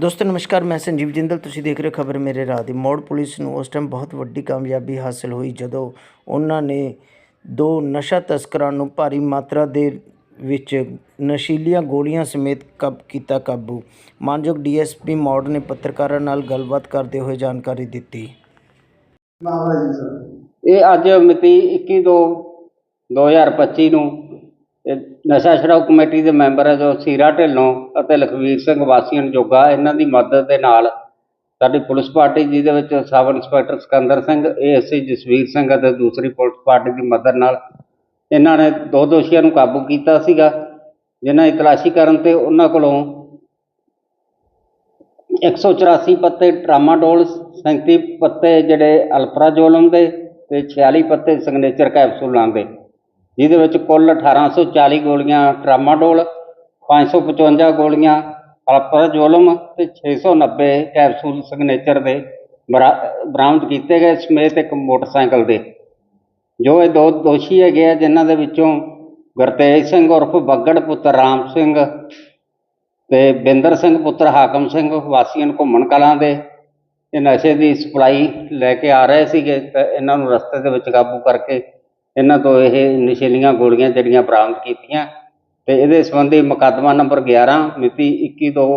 ਦੋਸਤੋ ਨਮਸਕਾਰ ਮੈਂ ਸੰਜੀਵ ਜਿੰਦਲ। ਤੁਸੀਂ ਦੇਖ ਰਹੇ ਹੋ ਖਬਰ ਮੇਰੇ ਰਾਹ ਦੀ। ਮੋੜ ਪੁਲਿਸ ਨੂੰ ਉਸ ਟਾਈਮ ਬਹੁਤ ਵੱਡੀ ਕਾਮਯਾਬੀ ਹਾਸਲ ਹੋਈ ਜਦੋਂ ਉਹਨਾਂ ਨੇ ਦੋ ਨਸ਼ਾ ਤਸਕਰਾਂ ਨੂੰ ਭਾਰੀ ਮਾਤਰਾ ਦੇ ਵਿੱਚ ਨਸ਼ੀਲੀਆਂ ਗੋਲੀਆਂ ਸਮੇਤ ਕਬ ਕੀਤਾ ਕਾਬੂ। ਮਾਨਯੋਗ ਡੀਐਸਪੀ ਮੋੜ ਨੇ ਪੱਤਰਕਾਰਾਂ ਨਾਲ ਗੱਲਬਾਤ ਕਰਦੇ ਹੋਏ ਜਾਣਕਾਰੀ ਦਿੱਤੀ। ਇਹ ਅੱਜ ਮਿਤੀ 21 ਦੋ 2025 ਨੂੰ ਨਸ਼ਾ ਛਡਾਊ ਕਮੇਟੀ ਦੇ ਮੈਂਬਰ ਹੈ ਜੋ ਸੀਰਾ ਢਿੱਲੋਂ ਅਤੇ ਲਖਵੀਰ ਸਿੰਘ ਵਾਸੀਆਂ ਜੋਗਾ, ਇਹਨਾਂ ਦੀ ਮਦਦ ਦੇ ਨਾਲ ਸਾਡੀ ਪੁਲਿਸ ਪਾਰਟੀ, ਜਿਹਦੇ ਵਿੱਚ sub inspector Sikandar Singh, ASC Jasveer Singh ਅਤੇ ਦੂਸਰੀ ਪੁਲਿਸ ਪਾਰਟੀ ਦੀ ਮਦਦ ਨਾਲ ਇਹਨਾਂ ਨੇ ਦੋ ਦੋਸ਼ੀਆਂ ਨੂੰ ਕਾਬੂ ਕੀਤਾ ਸੀਗਾ, ਜਿਨ੍ਹਾਂ ਦੀ ਤਲਾਸ਼ੀ ਕਰਨ ਤੇ ਉਹਨਾਂ ਕੋਲੋਂ 184 ਪੱਤੇ ਟਰਾਮਾਡੋਲ 37 ਪੱਤੇ ਜਿਹੜੇ ਅਲਪਰਾਜ਼ੋਲਮ ਦੇ ਤੇ 46 ਪੱਤੇ ਸਿਗਨੇਚਰ ਕੈਪਸੂਲਾਂ ਦੇ ਜਿਹਦੇ ਵਿੱਚ ਕੁੱਲ 1840 ਗੋਲੀਆਂ ਟਰਾਮਾਡੋਲ 555 ਗੋਲੀਆਂ ਅਲਪਰਾਜ਼ੋਲਮ ਤੇ 690 ਕੈਪਸੂਲ ਸਿਗਨੇਚਰ ਦੇ ਬਰਾ- ਬਰਾਮਦ ਕੀਤੇ ਗਏ ਸਮੇਤ ਇੱਕ ਮੋਟਰਸਾਈਕਲ ਦੇ। ਜੋ ਇਹ ਦੋ ਦੋਸ਼ੀ ਹੈਗੇ ਆ, ਜਿਨ੍ਹਾਂ ਦੇ ਵਿੱਚੋਂ ਗੁਰਤੇਜ ਸਿੰਘ ਉਰਫ ਬੱਗੜ ਪੁੱਤਰ ਰਾਮ ਸਿੰਘ ਤੇ ਬਿੰਦਰ ਸਿੰਘ ਪੁੱਤਰ ਹਾਕਮ ਸਿੰਘ ਵਾਸੀਆਂ ਘੁੰਮਣ ਕਲਾਂ ਦੇ ਇਹ ਨਸ਼ੇ ਦੀ ਸਪਲਾਈ ਲੈ ਕੇ ਆ ਰਹੇ ਸੀਗੇ, ਤੇ ਇਹਨਾਂ ਨੂੰ ਰਸਤੇ ਦੇ ਵਿੱਚ ਕਾਬੂ ਕਰਕੇ ਇਹਨਾਂ ਤੋਂ ਇਹ ਨਸ਼ੀਲੀਆਂ ਗੋਲੀਆਂ ਜਿਹੜੀਆਂ ਬਰਾਮਦ ਕੀਤੀਆਂ ਤੇ ਇਹਦੇ ਸੰਬੰਧੀ ਮੁਕੱਦਮਾ ਨੰਬਰ 11 ਮਿਤੀ 21 ਤੋਂ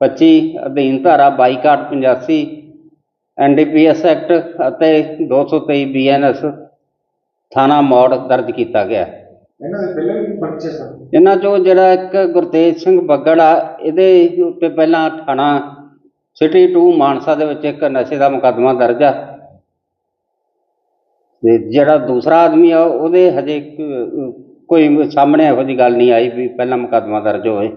25 ਅਧੀਨ ਧਾਰਾ 2285 ਐਨਡੀਪੀਐਸ ਐਕਟ ਅਤੇ 223 ਬੀਐਨਐਸ ਥਾਣਾ ਮੌੜ ਦਰਜ ਕੀਤਾ ਗਿਆ। ਇਹਨਾਂ ਦੇ ਪਹਿਲਾਂ ਵੀ ਪਰਚੇ ਸਨ? ਇਹਨਾਂ ਚੋਂ ਜਿਹੜਾ ਇੱਕ ਗੁਰਤੇਜ ਸਿੰਘ ਬੱਗੜ ਆ ਇਹਦੇ ਉੱਤੇ ਪਹਿਲਾਂ ਥਾਣਾ ਸਿਟੀ 2 ਮਾਨਸਾ ਦੇ ਵਿੱਚ ਇੱਕ ਨਸ਼ੇ ਦਾ ਮੁਕੱਦਮਾ ਦਰਜ ਆ। ਤੇ ਜਿਹੜਾ ਦੂਸਰਾ ਆਦਮੀ ਆ, ਉਹਦੇ ਹਜੇ ਕੋਈ ਸਾਹਮਣੇ ਇਹੋ ਜਿਹੀ ਗੱਲ ਨਹੀਂ ਆਈ ਵੀ ਪਹਿਲਾਂ ਮੁਕੱਦਮਾ ਦਰਜ ਹੋਵੇ।